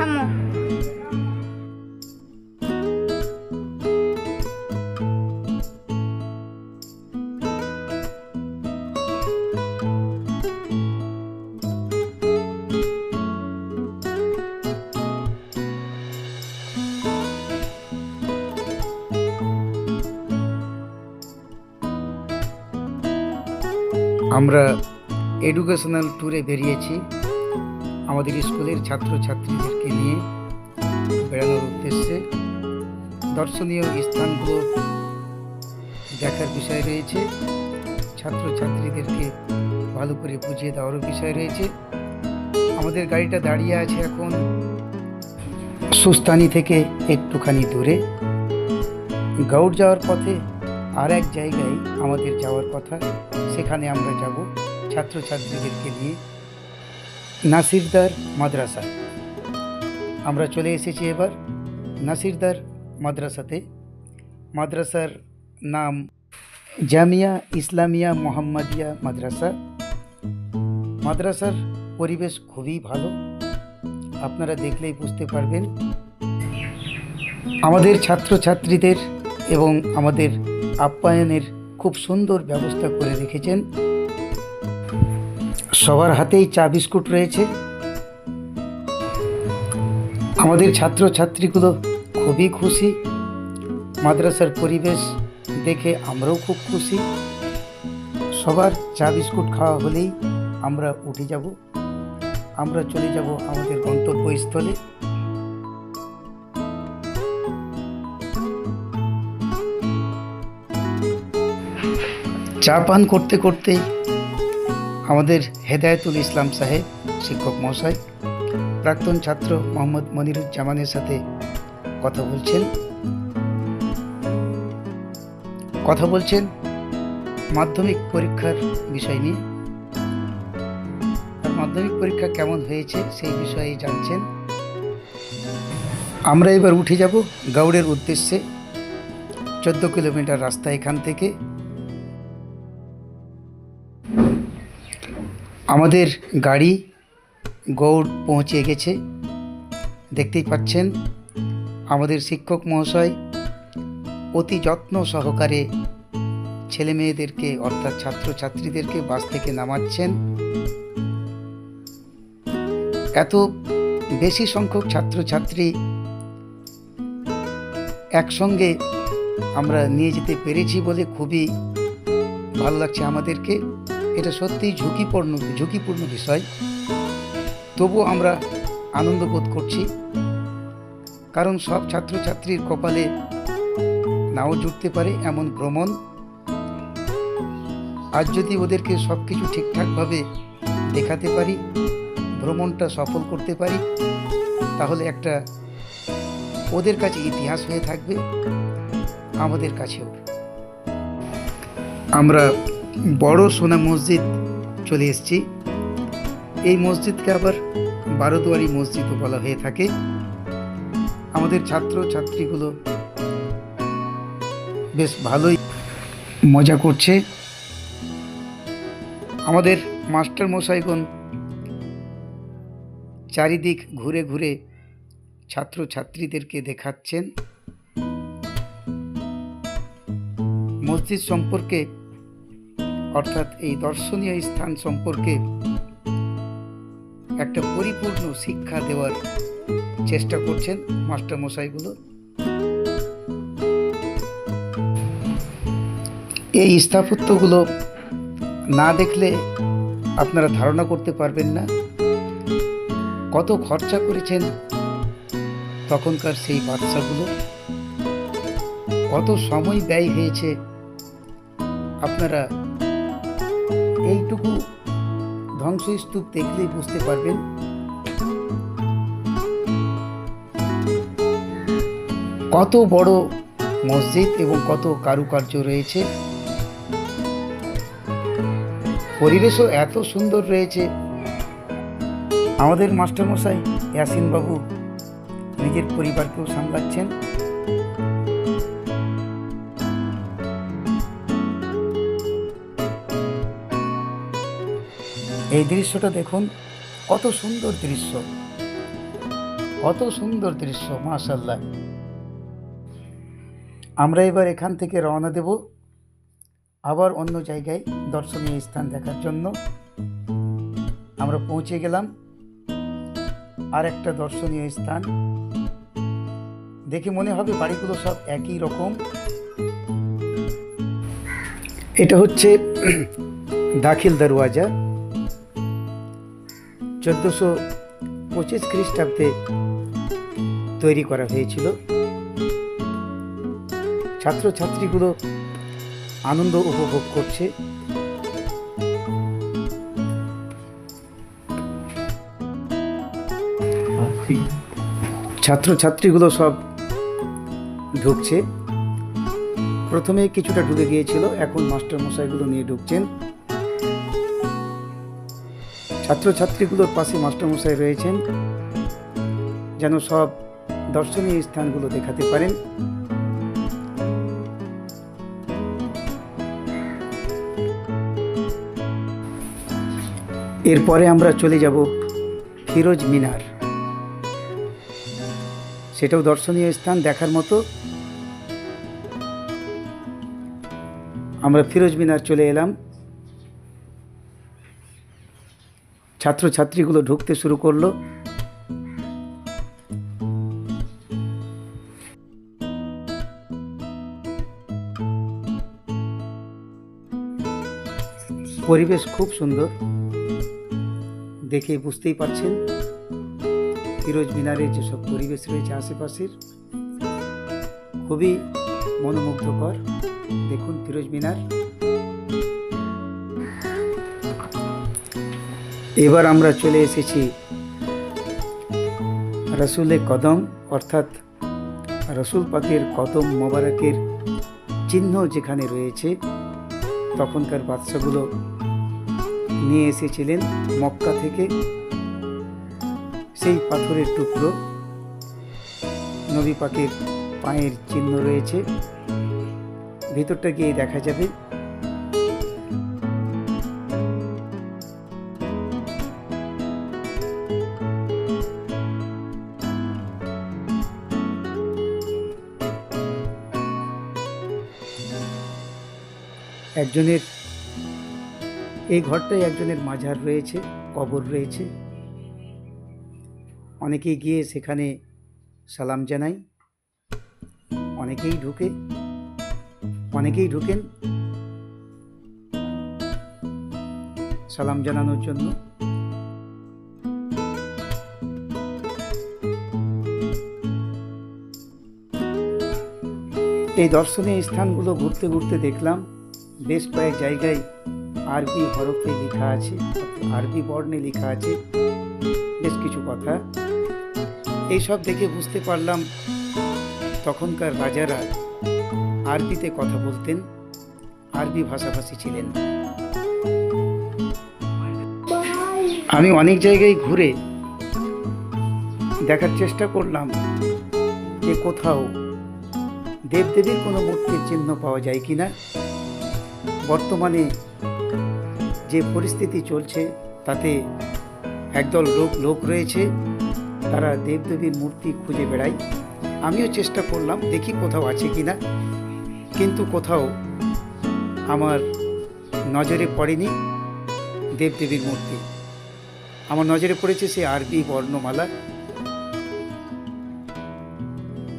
থামো আমরা এডুকেশনাল ট্যুরে বেরিয়েছি। আমাদের স্কুলের ছাত্রছাত্রীদেরকে নিয়ে বেড়ানোর উদ্দেশ্যে দর্শনীয় স্থানগুলো দেখার বিষয় রয়েছে। ছাত্রছাত্রীদেরকে ভালো করে বুঝিয়ে দেওয়ারও বিষয় রয়েছে। আমাদের গাড়িটা দাঁড়িয়ে আছে এখন সুস্তানি থেকে একটুখানি দূরে। গাউট যাওয়ার পথে আর এক জায়গায় আমাদের যাওয়ার কথা, সেখানে আমরা যাব। ছাত্রছাত্রীদেরকে নিয়ে নাসিরদার মাদ্রাসা। আমরা চলে এসেছি এবার নাসিরদার মাদ্রাসাতে। মাদ্রাসার নাম জামিয়া ইসলামিয়া মোহাম্মদিয়া মাদ্রাসা। মাদ্রাসার পরিবেশ খুবই ভালো। আপনারা দেখলেই বুঝতে পারবেন। আমাদের ছাত্রছাত্রীদের এবং আমাদের আপ্যায়নের খুব সুন্দর ব্যবস্থা করে রেখেছেন। সবার হাতেই চা বিস্কুট রয়েছে। আমাদের ছাত্রছাত্রীগুলো খুবই খুশি। মাদ্রাসার পরিবেশ দেখে আমরাও খুব খুশি। সবার চা বিস্কুট খাওয়া হলেই আমরা উঠে যাব। আমরা চলে যাব আমাদের গন্তব্যস্থলে। চা পান করতে করতেই আমাদের হেদায়েতুল ইসলাম সাহেব, শিক্ষক মহাশয়, প্রাক্তন ছাত্র মোহাম্মদ মনিরুজ্জামানের সাথে কথা বলছেন। কথা বলছেন মাধ্যমিক পরীক্ষার বিষয় নিয়ে। মাধ্যমিক পরীক্ষা কেমন হয়েছে সেই বিষয়ে জানছেন। আমরা এবার উঠে যাব গাউড়ের উদ্দেশ্যে। চোদ্দ কিলোমিটার রাস্তা এখান থেকে। আমাদের গাড়ি গৌড় পৌঁছে গেছে। দেখতেই পাচ্ছেন, আমাদের শিক্ষক মহাশয় অতি যত্ন সহকারে ছেলে মেয়েদেরকে, অর্থাৎ ছাত্রছাত্রীদেরকে বাস থেকে নামাচ্ছেন। এত বেশি সংখ্যক ছাত্রছাত্রী একসঙ্গে আমরা নিয়ে যেতে পেরেছি বলে খুবই ভালো লাগছে আমাদেরকে। এটা সত্যিই ঝুঁকিপূর্ণ ঝুঁকিপূর্ণ বিষয়। তবুও আমরা আনন্দ বোধ করছি। কারণ সব ছাত্রছাত্রীর কপালে নাও জুটতে পারে এমন ভ্রমণ। আজ যদি ওদেরকে সব কিছু ঠিকঠাকভাবে দেখাতে পারি, ভ্রমণটা সফল করতে পারি, তাহলে একটা ওদের কাছে ইতিহাস হয়ে থাকবে, আমাদের কাছেও। আমরা বড় সোনা মসজিদ চলে এসেছি। এই মসজিদকে আবার বারোদুয়ারি মসজিদও বলা হয়ে থাকে। আমাদের ছাত্র ছাত্রীগুলো বেশ ভালোই মজা করছে। আমাদের মাস্টার মশাইগণ চারিদিক ঘুরে ঘুরে ছাত্র ছাত্রীদেরকে দেখাচ্ছেন। মসজিদ সম্পর্কে অর্থাৎ এই দর্শনীয় স্থান সম্পর্কে একটা পরিপূর্ণ শিক্ষা দেওয়ার চেষ্টা করছেন মাস্টারমশাইগুলো। এই স্থাপত্যগুলো না দেখলে আপনারা ধারণা করতে পারবেন না। কত খরচা করেছেন তখনকার সেই বাচ্চাগুলো কত সময় ব্যয় হয়েছে আপনারা এইটুকু ধ্বংসস্তূপ দেখলেই বুঝতে পারবেন। কত বড় মসজিদ এবং কত কারুকার্য রয়েছে। পরিবেশও এত সুন্দর রয়েছে। আমাদের মাস্টারমশাই ইয়াসিন বাবু নিজের পরিবারকেও সামলাচ্ছেন। এই দৃশ্যটা দেখুন, কত সুন্দর দৃশ্য। কত সুন্দর দৃশ্য মাশাল্লাহ আমরা এবার এখান থেকে রওনা দেব, আবার অন্য জায়গায় দর্শনীয় স্থান দেখার জন্য। আমরা পৌঁছে গেলাম আর একটা দর্শনীয় স্থান। দেখে মনে হবে বাড়িগুলো সব একই রকম। এটা হচ্ছে দাখিল দরওয়াজা। চোদ্দোশো পঁচিশ খ্রিস্টাব্দে তৈরি করা হয়েছিল। ছাত্রছাত্রীগুলো আনন্দ উপভোগ করছে। ছাত্রছাত্রীগুলো সব ঢুকছে। প্রথমে কিছুটা ঢুকে গিয়েছিল, এখন মাস্টার মশাইগুলো নিয়ে ঢুকছেন। ছাত্রছাত্রীগুলোর পাশে মাস্টারমশাই রয়েছেন, যেন সব দর্শনীয় স্থানগুলো দেখাতে পারেন। এরপরে আমরা চলে যাব ফিরোজ মিনার। সেটাও দর্শনীয় স্থান দেখার মতো। আমরা ফিরোজ মিনার চলে এলাম। ছাত্রছাত্রীগুলো ঢুকতে শুরু করল। পরিবেশ খুব সুন্দর। দেখে বুঝতেই পারছেন, ফিরোজ মিনারের যেসব পরিবেশ রয়েছে আশেপাশের, খুবই মনোমুগ্ধকর। দেখুন ফিরোজ মিনার। এবার আমরা চলে এসেছি রসুলে কদম, অর্থাৎ রসুল পাকের কদম মোবারকের চিহ্ন যেখানে রয়েছে, তখনকার বাচ্চাগুলো নিয়ে এসেছিলেন মক্কা থেকে। সেই পাথরের টুকরো নবী পাকের পায়ের চিহ্ন রয়েছে। ভিতরটা গিয়ে দেখা যাবে। একজনের, এই ঘরটায় একজনের মাঝার রয়েছে, কবর রয়েছে। অনেকেই গিয়ে সেখানে সালাম জানাই অনেকেই ঢুকে, অনেকেই ঢুকেন। সালাম জানানোর জন্য। এই দর্শনীয় স্থানগুলো ঘুরতে ঘুরতে দেখলাম। বেশ কয়েক জায়গায় আরবি হরফে লেখা আছে, আরবি বর্ণে লেখা আছে, বেশ কিছু কথা। এইসব দেখে বুঝতে পারলাম তখনকার রাজারা আরবিতে কথা বলতেন, আরবি ভাষাভাষী ছিলেন। আমি অনেক জায়গায় ঘুরে দেখার চেষ্টা করলাম যে কোথাও দেবদেবীর কোনো মূর্তির চিহ্ন পাওয়া যায় কিনা। বর্তমানে যে পরিস্থিতি চলছে, তাতে একদল লোক লোক রয়েছে, তারা দেবদেবীর মূর্তি খুঁজে বেড়ায়। আমিও চেষ্টা করলাম, দেখি কোথাও আছে কি না কিন্তু কোথাও আমার নজরে পড়েনি দেবদেবীর মূর্তি। আমার নজরে পড়েছে সে আরবি বর্ণমালা।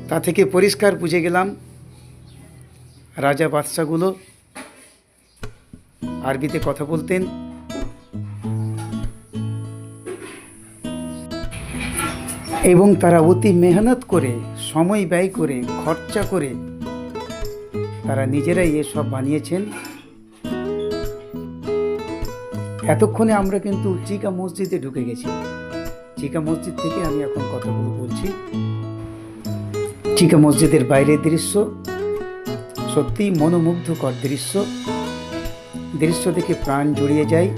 তা থেকে পরিষ্কার বুঝে গেলাম, রাজা বাদশাগুলো আরবিতে কথা বলতেন। এবং তারা অতি মেহনত করে, সময় ব্যয় করে, খরচা করে তারা নিজেরাই এসব বানিয়েছেন। এতক্ষণে আমরা কিন্তু চিকা মসজিদে ঢুকে গেছি। চিকা মসজিদ থেকে আমি এখন কথাগুলো বলছি। চিকা মসজিদের বাইরের দৃশ্য সত্যিই মনোমুগ্ধকর দৃশ্য। দৃশ্য দেখে প্রাণ জুড়িয়ে যায়।